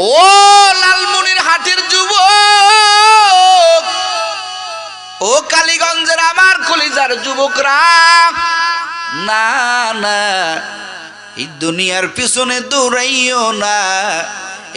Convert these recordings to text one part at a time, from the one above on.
ও লালমনির হাটের যুবক, ও কালীগঞ্জের আমার কলিজার যুবকরা, না না, এই দুনিয়ার পিছনে দৌড়াইও না।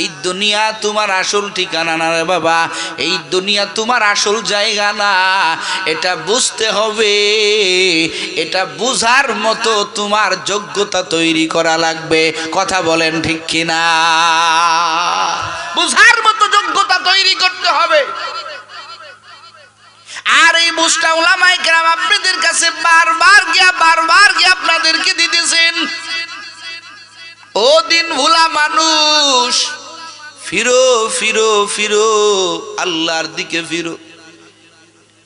এই দুনিয়া তোমার আসল ঠিকানা না রে বাবা, এই দুনিয়া তোমার আসল জায়গা না। এটা বুঝতে হবে, এটা বুঝার মতো তোমার যোগ্যতা তৈরি করা লাগবে। কথা বলেন ঠিক কিনা? বুঝার মতো যোগ্যতা তৈরি করতে হবে। আর এই বুঝটা ওলামাই কেরাম আপনাদের কাছে বারবার গিয়া বারবার গিয়া আপনাদেরকে দিতেছেন। ও দিন ভোলা মানুষ, ফিরো ফিরো ফিরো, আল্লাহর দিকে ফিরো।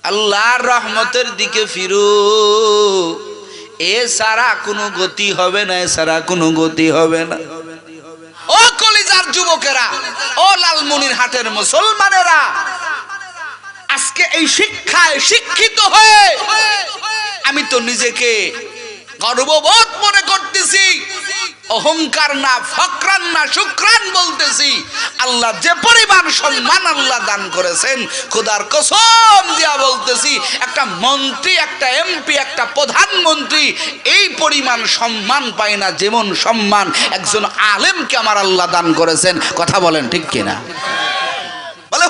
আল্লাহর রহমতের দিকে ফিরো। এ সারা কোনো গতি হবে না, এ সারা কোনো গতি হবে না। ও কলিজার যুবকেরা, ও লালমনির হাটের মুসলমানেরা, আজকে এই শিক্ষায় শিক্ষিত হয়ে আমি তো নিজেকে গর্ববোধ মনে করতেছি। অহংকার না, ফকরান না, শুক্রান বলতেছি। আল্লাহ যে পরিমাণ সম্মান আল্লাহ দান করেছেন, খোদার কসম দিয়া বলতেছি, একটা মন্ত্রী, একটা এমপি একটা প্রধানমন্ত্রী এই পরিমাণ সম্মান পায় না, যেমন সম্মান একজন আলেমকে আমার আল্লাহ দান করেছেন। কথা বলেন ঠিক কিনা?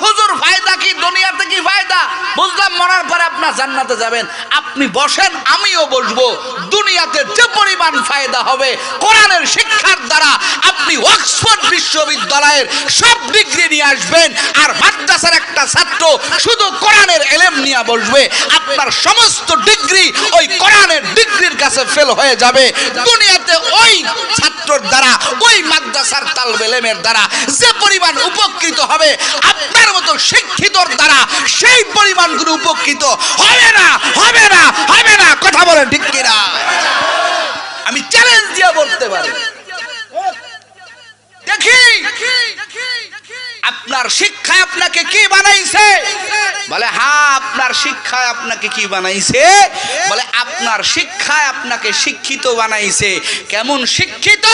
হুজুর ফায়দা কি? দুনিয়াতে কি ফায়দা? বুঝলাম, মরার পরে আপনার জান্নাতে যাবেন। আপনি বসেন, আমিও বসবো। দুনিয়াতে যে পরিমাণ ফায়দা হবে, কোরআনের শিক্ষার দ্বারা আপনি অক্সফোর্ড বিশ্ববিদ্যালয়ের সব ডিগ্রি নিয়ে আসবেন, আর মাদ্রাসার একটা ছাত্র শুধু কোরআনের এলেম নিয়ে বসবে। আপনার সমস্ত ডিগ্রি ওই কোরআনের ডিগ্রির কাছে ফেল হয়ে যাবে। দুনিয়াতে ওই ছাত্রর দ্বারা, ওই মাদ্রাসার তালবেলেমের দ্বারা যে পরিমাণ উপকৃত হবে, আপনার মতো শিক্ষিতর দ্বারা সেই পরিমাণগুলো উপকৃত হবে না হবে না হবে না। কথা বলেন ঠিক কিনা? আমি চ্যালেঞ্জ দিয়ে বলতে পারি। আপনার শিক্ষা আপনাকে কি বানাইছে? বলে হ্যাঁ আপনার শিক্ষায় আপনাকে কি বানাইছে? বলে, আপনার শিক্ষায় আপনাকে শিক্ষিত বানাইছে। কেমন শিক্ষিত?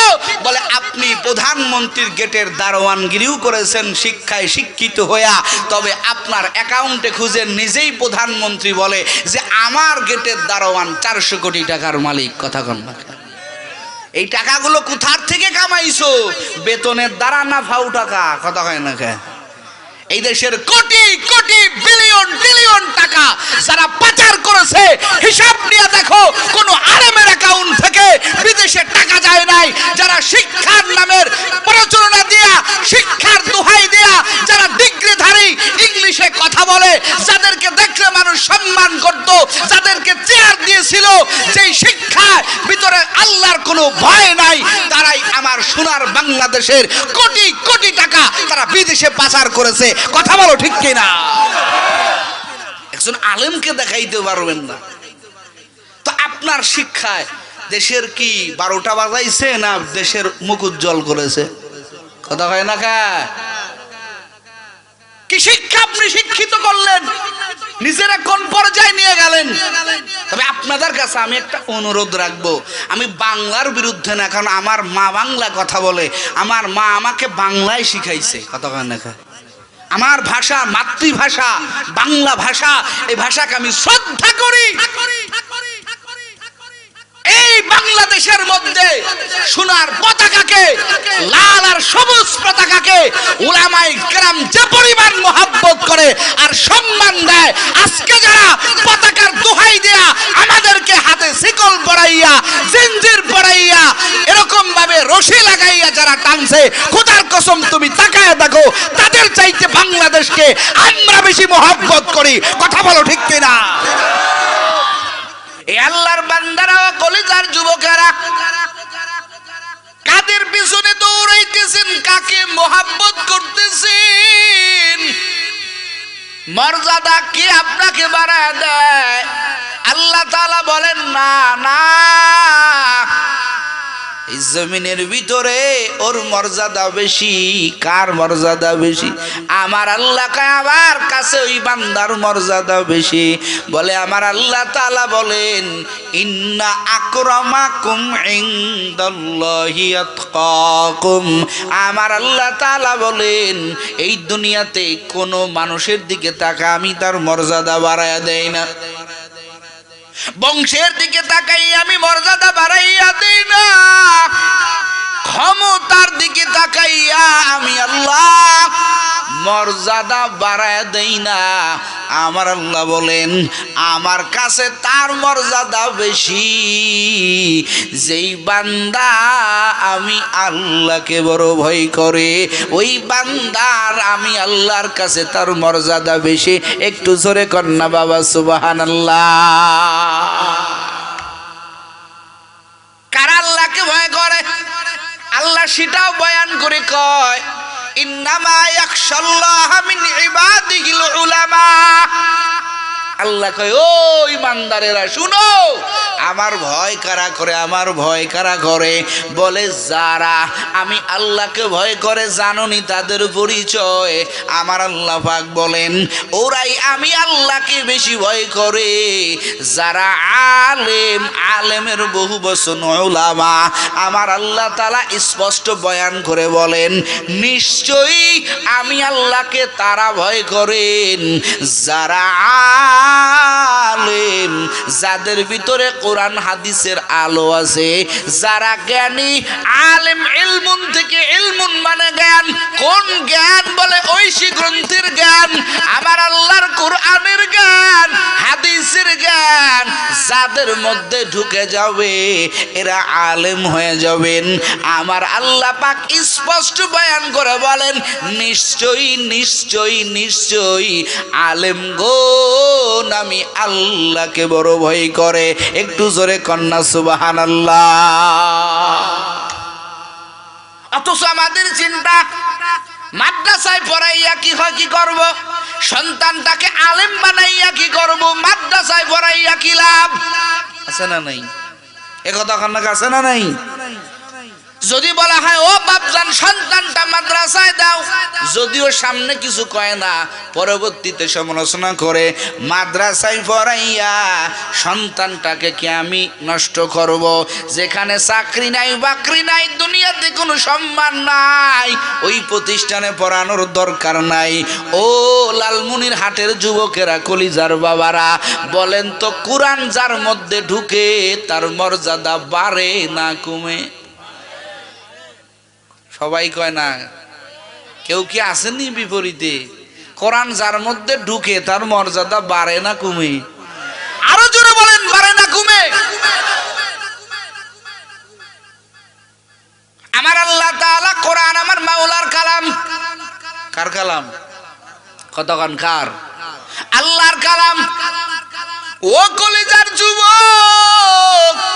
বলে, আপনি প্রধানমন্ত্রীর গেটের দারোয়ানগিরিও করেছেন শিক্ষায় শিক্ষিত হইয়া। তবে আপনার অ্যাকাউন্টে খুঁজে নিজেই প্রধানমন্ত্রী বলে যে, আমার গেটের দারোয়ান চারশো কোটি টাকার মালিক। কথা কন না এই টাকাগুলো কোথার থেকে কামাইছো? বেতনের দ্বারা না ফাউ টাকা? কথা হয় না এই দেশের কোটি কোটি, বিলিয়ন ট্রিলিয়ন টাকা যারা পাচার করেছে, হিসাব নিয়ে দেখো, কোন আলেমের অ্যাকাউন্ট থেকে বিদেশে টাকা যায় নাই। যারা শিক্ষার নামের প্রচলনা দিয়া, শিক্ষার দোহাই দিয়া, যারা ডিগ্রিধারী, ইংলিশে কথা বলে, যাদেরকে দেখলে মানুষ সম্মান করত, যাদেরকে দিয়েছিল, যেই শিক্ষার ভিতরে আল্লাহর কোনো ভয় নাই, তারাই আমার সোনার বাংলাদেশের কোটি কোটি টাকা তারা বিদেশে পাচার করেছে। কথা বলো ঠিক কিনা? একজন আলেমকে দেখাইতে পারবেন না। তো আপনার শিক্ষায় দেশের কি বারোটা বাজাইছে না দেশের মুখ উজ্জ্বল করেছে? কথা হয় না কা? কি শিক্ষা আপনি শিক্ষিত করলেন? নিজেরা কোন পর্যায়ে নিয়ে গেলেন? তবে আপনাদের কাছে আমি একটা অনুরোধ রাখব। আমি বাংলার বিরুদ্ধে না, কারণ আমার মা বাংলা কথা বলে। আমার মা আমাকে বাংলায় শিখাইছে। কথা দেখা? আমার ভাষা মাতৃভাষা, বাংলা ভাষা এই ভাষাকে আমি শ্রদ্ধা করি। বাংলাদেশের মধ্যে সোনার পতাকাকে, লাল আর সবুজ পতাকাকে উলামাই কেরাম যে পরিমাণ মহাব্বত করে আর সম্মান দেয়, আজকে যারা পতাকার দোহাই দেয়া আমাদেরকে হাতে শিকল পড়াইয়া জিঞ্জির পড়াইয়া এরকম ভাবে রশি লাগাইয়া যারা টানছে, খোদার কসম তুমি তাকায় দেখো, তাদের চাইতে বাংলাদেশকে আমরা বেশি মহাব্বত করি। কথা বলো ঠিক কিনা? আল্লাহর বান্দারা কলিজার যুবকেরা, কাদের পিছনে দৌড়াইতেছেন, কাকে মোহাব্বত করতেছেন? মর্যাদা কি আপনাকে বাড়ায় দেয়? আল্লাহ তাআলা বলেন, না না। জমিনের ভিতরে ওর মর্যাদা বেশি, কার মর্যাদা বেশি? আমার আল্লাহ আমার কাছে ওই বান্দার মর্যাদা বেশি। বলে, আমার আল্লাহ তালা বলেন, ইন্না আকরামাকুম ইনদাল্লাহি আতকাকুম। আমার আল্লাহ তাআলা বলেন, এই দুনিয়াতে কোনো মানুষের দিকে তাকা আমি তার মর্যাদা বাড়ায়া দেই না। বংশের দিকে তাকাই আমি মর্যাদা বাড়াইয়া দিই না। ক্ষমতার দিকে তাকাইয়া আমি আল্লাহ মর্যাদা বাড়ায় দেই না। আমার আল্লাহ বলেন, আমার কাছে তার মর্যাদা বেশি। যেই বান্দা আমি আল্লাহকে বড় ভয় করে, ওই বান্দার আমি আল্লাহর কাছে তার মর্যাদা বেশি। একটু জোরে কন্যা বাবা সুবাহান কার আল্লাহকে ভয় করে? আল্লাহ সেটাও বয়ান করে কয় আল্লাহ কয় ও ইমানদারেরা শুনো। আমার ভয় কারা করে? আমার ভয় কারা করে? বলে, যারা আমি আল্লাহকে ভয় করে জাননি তাদের পরিচয়। আমার আল্লাহ পাক বলেন, ওরাই আমি আল্লাহকে বেশি ভয় করে। যারা আলেম, আলেমের বহু বছর ওলামা আমার আল্লাহ তালা স্পষ্ট বয়ান করে বলেন, নিশ্চয়ই আমি আল্লাহকে তারা ভয় করেন। যারা আলেম, যাদের ভিতরে কোরআন হাদিসের আলো আছে। যারা জ্ঞানী, আলেম, ইলমুন থেকে ইলমুন মানে জ্ঞান। কোন জ্ঞান বলে? ঐশী গ্রন্থের জ্ঞান। আমার আল্লাহর যাদের মধ্যে ঢুকে যাবে, এরা আলেম হয়ে যাবেন। আমার আল্লাহ পাক স্পষ্ট বয়ান করে বলেন, নিশ্চয়ই নিশ্চয়ই নিশ্চয়ই আলেম গো আমি আল্লাহকে বড় ভয় করে। একটু জোরে কন্যা সুবাহান আল্লাহ অথচ আমাদের চিন্তা মাদ্রাসায় পড়াইয়া কি হয়, কি করব? সন্তানটাকে আলেম বানাইয়া কি করব? মাদ্রাসায় পড়াইয়া কি লাভ? আছে না নাই? এ কথা কান্নাকে আছে না নাই? যদি বলা হয়, ও বাপজান, সন্তানটা মাদ্রাসায় দাও। যদিও সামনে কিছু কয় না, পরবর্তীতে সমালোচনা করে, মাদ্রাসায় পড়াইয়া সন্তানটাকে কি আমি নষ্ট করব? যেখানে চাকরি নাই, বাকরি নাই, দুনিয়াতে কোনো সম্মান নাই, ওই প্রতিষ্ঠানে পড়ানোর দরকার নাই। ও লালমুনির হাটের যুবকেরা, কলিজার বাবারা, বলেন তো, কোরআন যার মধ্যে ঢুকে, তার মর্যাদা বাড়ে না কমে? সবাই কয় না। কেউ কি আসেনি বিপরীতে? কোরআন যার মধ্যে ঢুকে, তার মর্যাদা বাড়ে না কমে? আরও জোরে বলেন, বাড়ে না কমে? আমার আল্লাহ তাআলা কোরআন আমার মাওলার কালাম। কার কালাম? কতক্ষণ কার? আল্লাহর কালাম। ও কলিজার যুবক!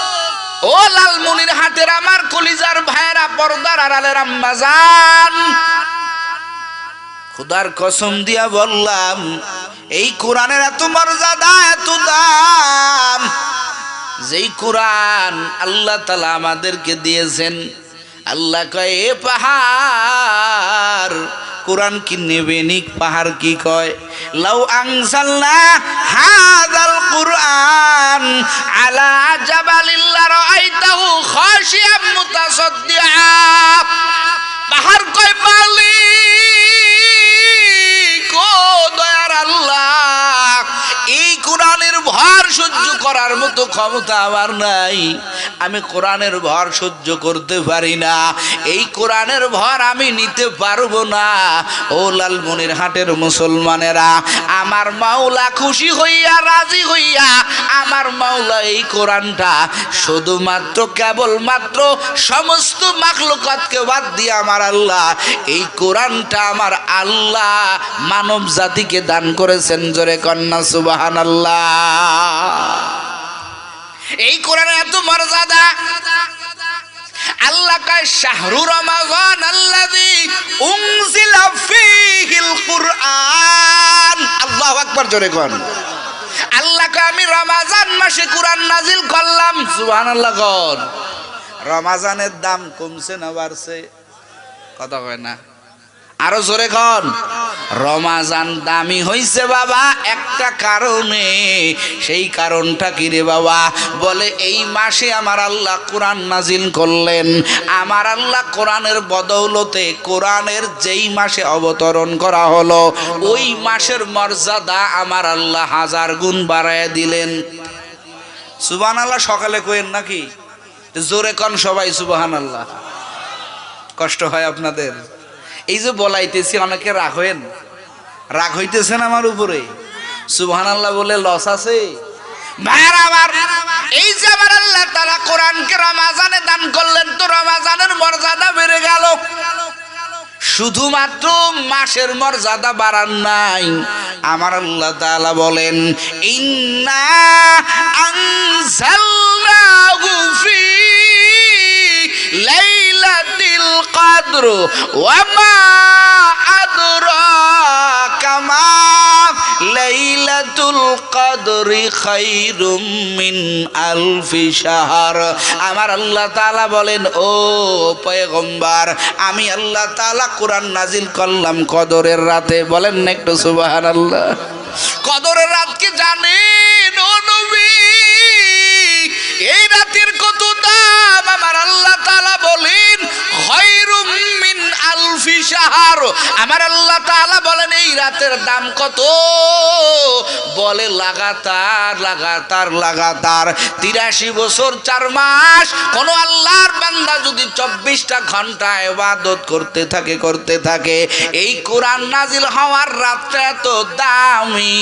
ও লালমনির হাতের আমার কলিজার ভাইয়েরা, পর্দার আড়ালের আম্মাজান খুদার কসম দিয়া বললাম, এই কোরআনের এত মর্যাদা, এত দাম। যেই কোরআন আল্লাহ তালা আমাদেরকে দিয়েছেন, আল্লাহ কয়ে পাহাড় কোরআন কি নেবেনিক পাহাড় কি কয়? লাউ আনসালনা হাদাল কুরআন আলা খাশিয়াম পাহাড় কয় ও দয়ার আল্লাহ, এই কোরআনের ভর সহ্য করার মতো ক্ষমতা আমার নাই। আমি কোরআনের ভর সহ্য করতে পারি না। এই কোরআনের ভর আমি নিতে পারব না। ও লালমনির হাটের মুসলমানেরা, আমার মাওলা খুশি হইয়া, রাজি হইয়া, আমার মাওলা এই কোরআনটা শুধুমাত্র, কেবলমাত্র সমস্ত মাখলুকাতকে বাদ দিয়ে আমার আল্লাহ, এই কোরআনটা আমার আল্লাহ মানব জাতিকে দান করেছেন জোরে কন্যা সুবাহান আল্লাহ এই কোরআনের এত মর্যাদা? আল্লাহ কয়, শাহরু রমাজান ফীহিল কুরআন। আল্লাহু আকবার, জোরে কোন। আল্লাহ কয়, আমি রমাজান মাসে কোরআন নাজিল করলাম। সুবহানাল্লাহ কোন। রমাজানের দাম কমছে না বাড়ছে? কথা কয় না। আরও জোরে খন রমাজান দামি হইছে বাবা, একটা কারণে। সেই কারণটা কি রে বাবা? বলে, এই মাসে আমার আল্লাহ কোরআন নাজিল করলেন। আমার আল্লাহ কোরআনের বদৌলতে কোরআনের যেই মাসে অবতরণ করা হলো, ওই মাসের মর্যাদা আমার আল্লাহ হাজার গুণ বাড়ায় দিলেন। সুবান আল্লাহ সকালে কোয়েন নাকি? জোরে কন সবাই সুবাহান আল্লাহ কষ্ট হয় আপনাদের? এই যে বলাইতেছি, অনেকে রাগ হইন রাগ হইতেছেন আমার উপরে। সুবহান আল্লাহ বলে লস আছে। ভাইয়ার এই মর্যাদা বেড়ে গেল। শুধুমাত্র মাসের মর্যাদা বাড়ান নাই। আমার বলেন কদর ওয়া মা আদরাকা লাইলাতুল কদরি খায়রুম মিন আলফি শাহর। আমার আল্লাহ তাআলা বলেন, ও পয়গম্বর, আমি আল্লাহ তাআলা কোরআন নাজিল করলাম কদরের রাতে। বলেন না একটু সুবহানাল্লাহ। কদরের রাত কি জানেন ও নবী? এই রাতের কত দাম? আমার আল্লাহ তাআলা বলেন আলফি সাহার আমার আল্লাহ তাআলা বলেন এই রাতের দাম কত? বলে লাগাতার লাগাতার লাগাতার। তিরাশি বছর, চার মাস, কোন আল্লাহর বান্দা যদি চব্বিশটা ঘণ্টা এবাদত করতে থাকে করতে থাকে, এই কোরআন নাজিল হওয়ার রাতটা এত দামি।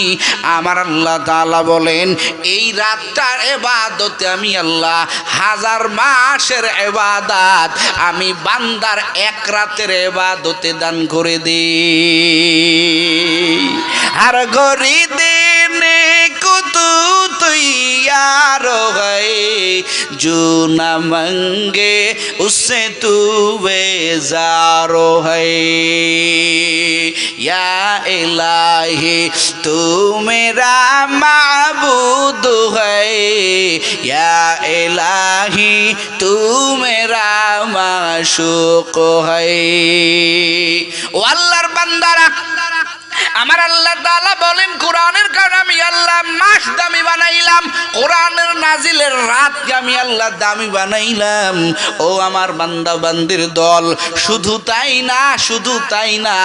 আমার আল্লাহ তাআলা বলেন, এই রাতটার এবাদতে আমি আল্লাহ হাজার মাসের এবাদাত আমি বান্দার এক রাতের এবাদতে দান করে দিই। আর গরি দিনে কুতু তৈয়ার হয় जो न मंगे उससे तू बेजारो है या इलाही तू मेरा माबूद है या इलाही तू मेरा माशूक है ও আল্লাহর বান্দারা আমার আল্লাহ তাআলা বলেন, কোরআনের কারণে আমি আল্লাহ মাস দামি বানাইলাম, কোরআনের নাজিলের রাত আমি আল্লাহ দামি বানাইলাম। ও আমার বান্দা বান্দির দল, শুধু তাই না, শুধু তাই না,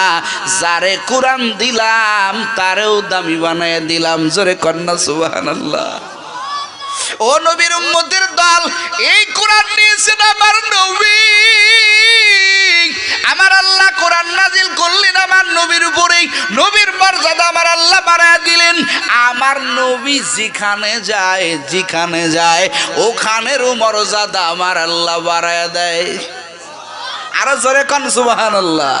যারে কোরআন দিলাম, তারেও দামি বানায় দিলাম। জোরে কন্যা, সুবহানাল্লাহ। ও নবীর উম্মতের দল, এই কোরআন নিয়েছেন আমার নবী। আমার আল্লাহ কোরআন নাজিল করলেন, আমার নবীর উপরেই। নবীর মর্যাদা আমার আল্লাহ বাড়ায় দিলেন। আমার নবী যেখানে যায় যেখানে যায়, ওখানেরও মর্যাদা আমার আল্লাহ বাড়ায় দেয়। আরও জোরে কন, সুবহানাল্লাহ।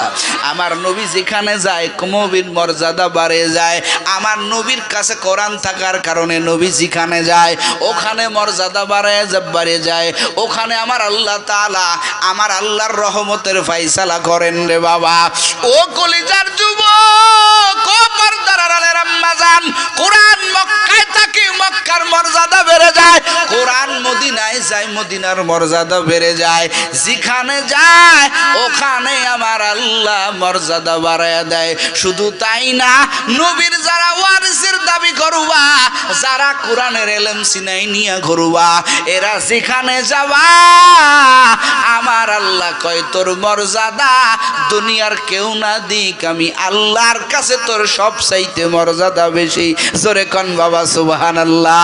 আমার নবী যেখানে যায় নবীর মর্যাদা বাড়ে যায়। আমার নবীর কাছে কোরআন থাকার কারণে নবী যেখানে যায়, ওখানে মর্যাদা বাড়ে বাড়ে যায়। ওখানে আমার আল্লাহ তালা আমার আল্লাহর রহমতের ফাইসালা করেন রে বাবা। ও কলিজার যুবক আড়ালের আম্মাজান কোরআন মক্কায় থাকে মক্কার মর্যাদা বেড়ে যায়, কোরআন মদিনায় যায় মদিনার মর্যাদা বেড়ে যায়। যেখানে যায়, ওখানে আমার আল্লাহ মর্যাদা বাড়ায় দেয়। শুধু তাই না, নবীর যারা ওয়ারিসের দাবি করবা, যারা কোরআনের এলেম সিনাই নিয়ে ঘুরবা, এরা যেখানে যাবা, আমার আল্লাহ কয়, তোর মর্যাদা দুনিয়ার কেউ না দিক, আমি আল্লাহর কাছে তোর সব চাইতে মর্যাদা বেশি। জোরে কন বাবা সুবহানাল্লাহ।